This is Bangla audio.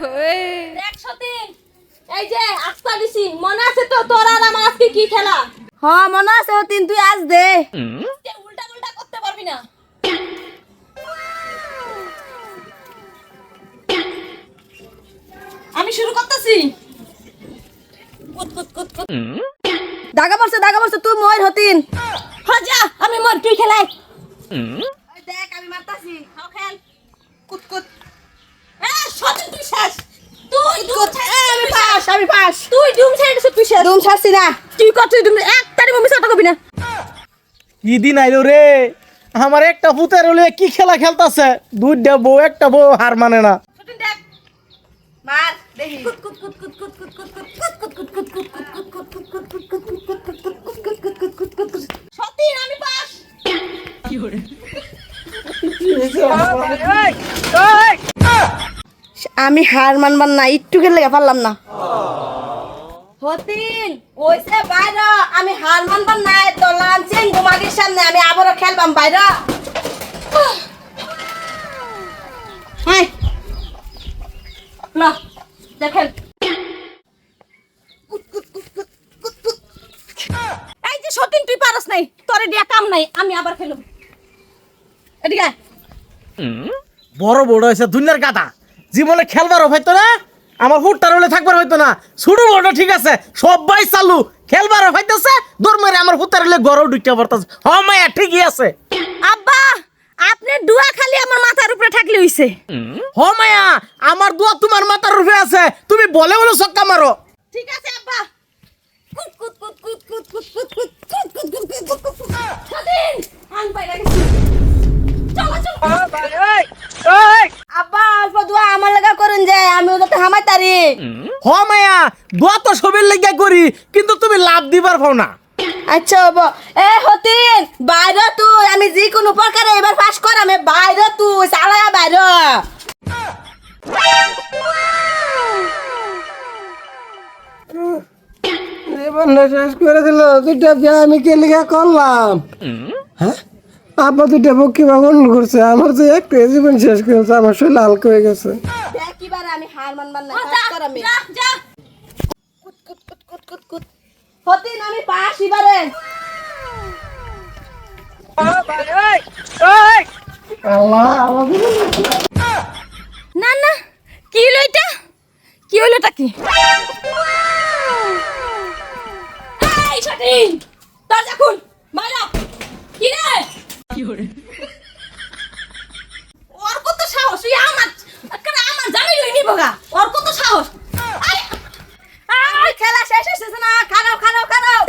হয়ে একশো তিন এই যে আস্তা দিছি। মনে আছে তো তোর আর আমার আজকে কি খেলা? হ মনে আছে হতিন তুই আজ দে। উল্টা উল্টা করতে পারবি না। আমি শুরু করতেছি। দাগা পড়ছে দাগা পড়ছে তুই ময়ূর হতিন। হ যা আমি মর তুই খেলাই। দেখ আমি মারতাছি। খেল। কুত কুত। আমি পাস তুই দুম ছেড়ে তুই শেষ দুম ছাড়ছি না তুই কর তুই দুম একটারি মমি সাটা কবি না কি দিন আইলো রে আমার একটা পুতের হলে কি খেলা খেলতাছে দুইটা বউ একটা বউ হার মানে না দেখ আমি হার মানবার না একটু খেলে পারলাম না হতিন ওইসে বাইর আমি হার মানবার না তো লাঞ্চিং গুমাগির সামনে আমি আবারও খেলবাম বাইর। দেখেন। এই যে সতীন তুই পারস নাই তোরে দিয়া কাম নাই আমি আবার খেলুম। এদিকে। বড় বড় হয়েছে দুনিয়ার গাদা। জীবনে খেলবার হয়তো না। আমার হুট তার হলে থাকবার হয়তো না। ছুটু বড় ঠিক আছে সবাই চালু। খেলবার হইতেছে দূর মারে আমার হুট হলে গরও দুইটা পারতাছে হ মায়া ঠিকই আছে। আব্বা আপনার দুয়া খালি আমার মাথার উপরে থাকলে হইছে। হ মায়া আমার দুয়া তোমার মাথার উপরে আছে। তুমি বলে বলে সক্কা মারো। ঠিক আছে আব্বা। কুত কুত কুত কুত কুত হামাই হ মায়া দোয়া তো সবের লেগে করি কিন্তু তুমি লাভ দিবার পাও না। আচ্ছা হব এ হতিন বাইরে তুই আমি যে কোনো প্রকারে এবার পাস কর আমি বাইরে তুই চালায়া বাইরে। জীবনটা শেষ করে দিল দুইটা বিয়ে আমি কে লিখে করলাম হ্যাঁ? আব্বা দুইটা পক্ষী বাগন করছে আমার তো একটা জীবন শেষ করেছে আমার শরীর হালকা হয়ে গেছে। দেখিবারে আমি হার মানবার না যা পাস কর আমি। যা যা। হতিন এবারে। না না কি হলো এটা? কি হলো এটা কি? দরজা খুল মারা ওর কত সাহস? ওই আমার আমার জানি ওই নিবগা ওর কত সাহস? খেলা শেষ হয়েছে না। খারাপ খারাপ খারাপ।